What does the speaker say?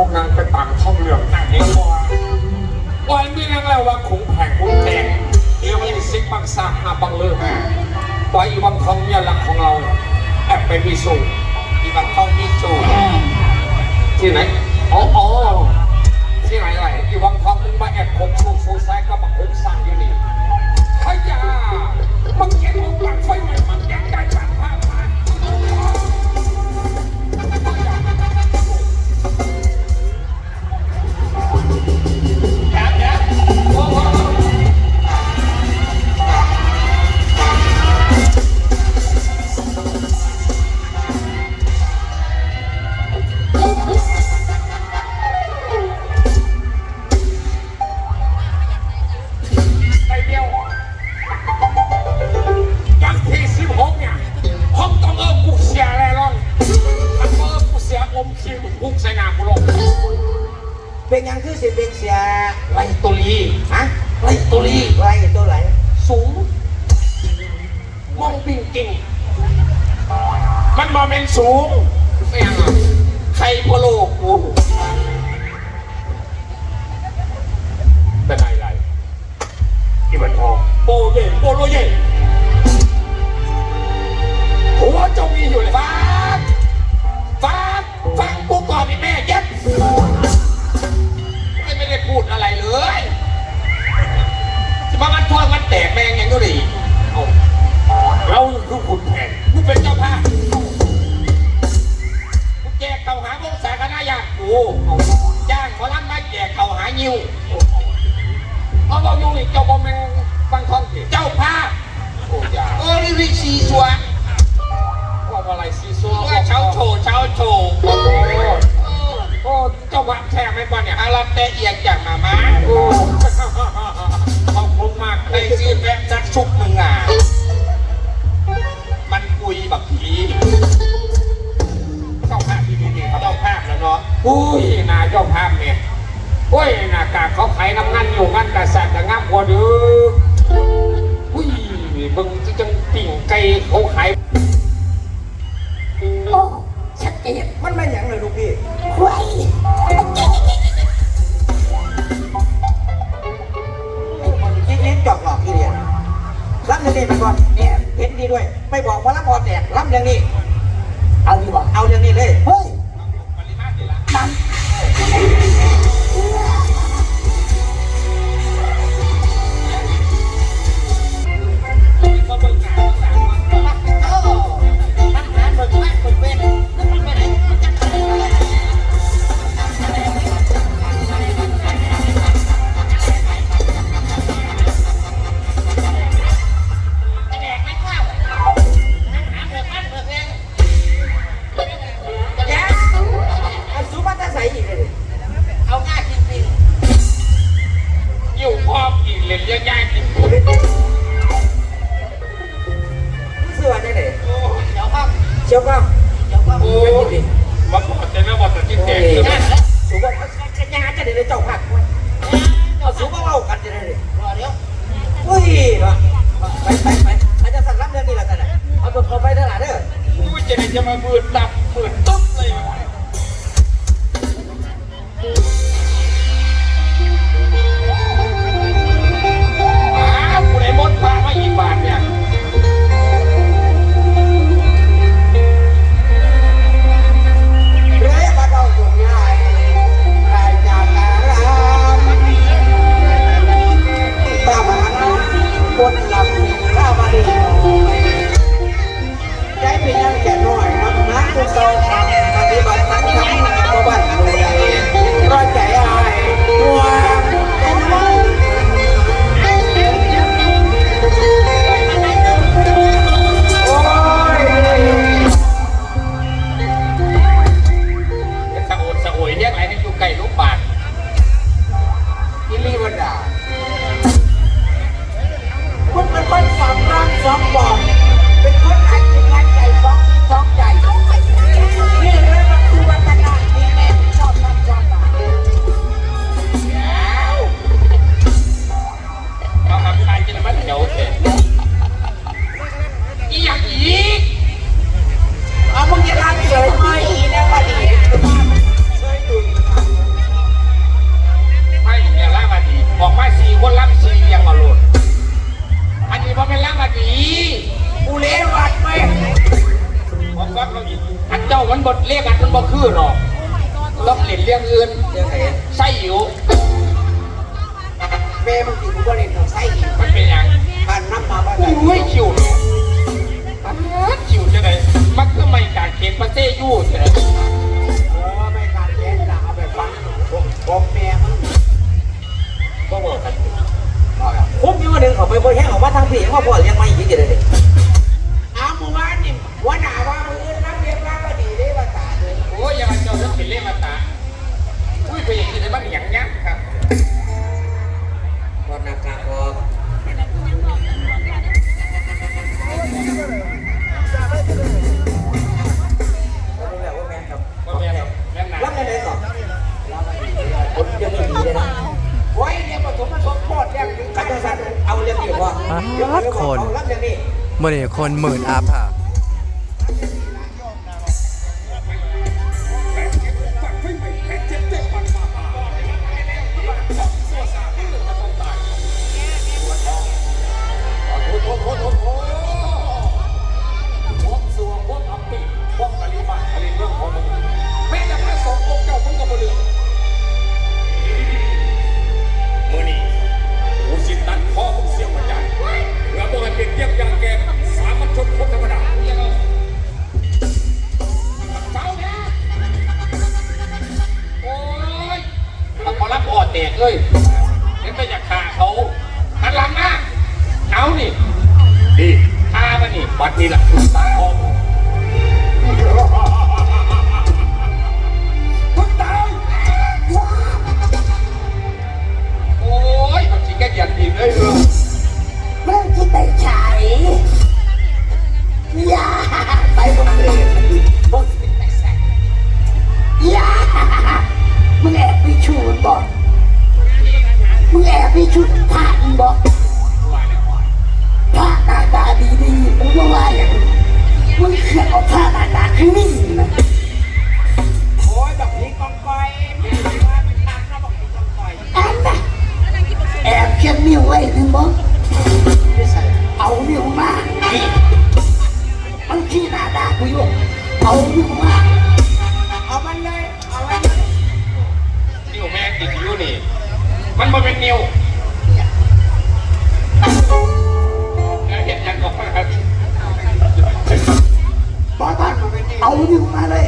พวกนางไปต่างช่องเหลืองต่งเองว่าวันนี้นางแล้วว่าขุงแผงขุงแดงเรียองยัซิกบังซาหาบังเลือกไว้อีวังทองเนี่ยหลังของเราแอบไปมีสูอีวังทองมีสูที่ไหนอ๋ออ๋ที่ไหนไหอีวังทองมึงมาแอบคงสูสูซ้ายก็บังคงสั่งอยู่นี่ขยะมึงเก็บอองหลังไฟมันมันยังได้ปะ เป็นยังคือเสิเป็นเสียไรตุลีฮะไรตุลีไรตัวไรสูงมองปิ่งกิงมันมาเป็นสูงเป็ยงูจ้างหมอลำมาแก่เขาหายิวเพราะเราอยู่นี่เจ้าบ่แมงฟังท้องเจ้าภาพโอ้ยาโอ้นี่วิชีสวะว่าอะไรซีซัวว่าเช้าโชว์เช้าโชว์ เจ้าภาพเนี่ยโอ้ยน้ากากเขาขายน้ำงันอยู่งันกระสัดกระงับหัวดื้ออุ้ยบึงจะจังติ่งไก่เขาขายโอ้ชักเกียดมันไม่หยังเลยลูกพี่ควาย จะมาเบือดดับ กิมันเดี๋ยวเสอีหยังอีกเอามึงอย่ากเดี๋ยวไม่อีนะพอดีไม่อย่าลากมาดีบอกว่าสี่คนลากสี่ยังมาหลุดอันนี้มันเป็นล้กมาดีกูเลี้ยวัดไหมบอกว่าเราอันเจ้ามันบดเรียกอันมันบ่คือหรอกต้องเล่นเรื่องอื่นใส่อยู่ ม่บางทีกูก็เล่นของไส้อีกมันเป็นอยังผ่านน้ำมาบ้านอุ้ยคิวเนี่ยป๊าดคิวจะไหนมันคือไม่การเค็มประเซยู่เถอะเออไม่การแย่งละเอาไปฟังผมผมแม่มึงก็บอกกันผมยังมาดึงเขาไปบนแห้งออกมาทางผีเขาพ่อเลี้ยงไม่ยิ่งเลย มื่อนี้คนหมื่นอัพค่ะ มันนี่บัดนี้แหละคือตัดคอมึงคุณตายโอ้ยมันชิแกยันดีเลยเออเมื่อที่ไปฉายอย่าไปบังเอิญอย่ามึงแอบไปชูนบอกมึงแอบไปชู ด่ากูอยู่เอาอยู่มาเอามันเลยเอามันเลยนิ้วแม่ติดอยู่นี่ มันมาเป็นนิ้วแล้วเห็นยังก็มาครับ บอกว่าเอานิ้วมาเลย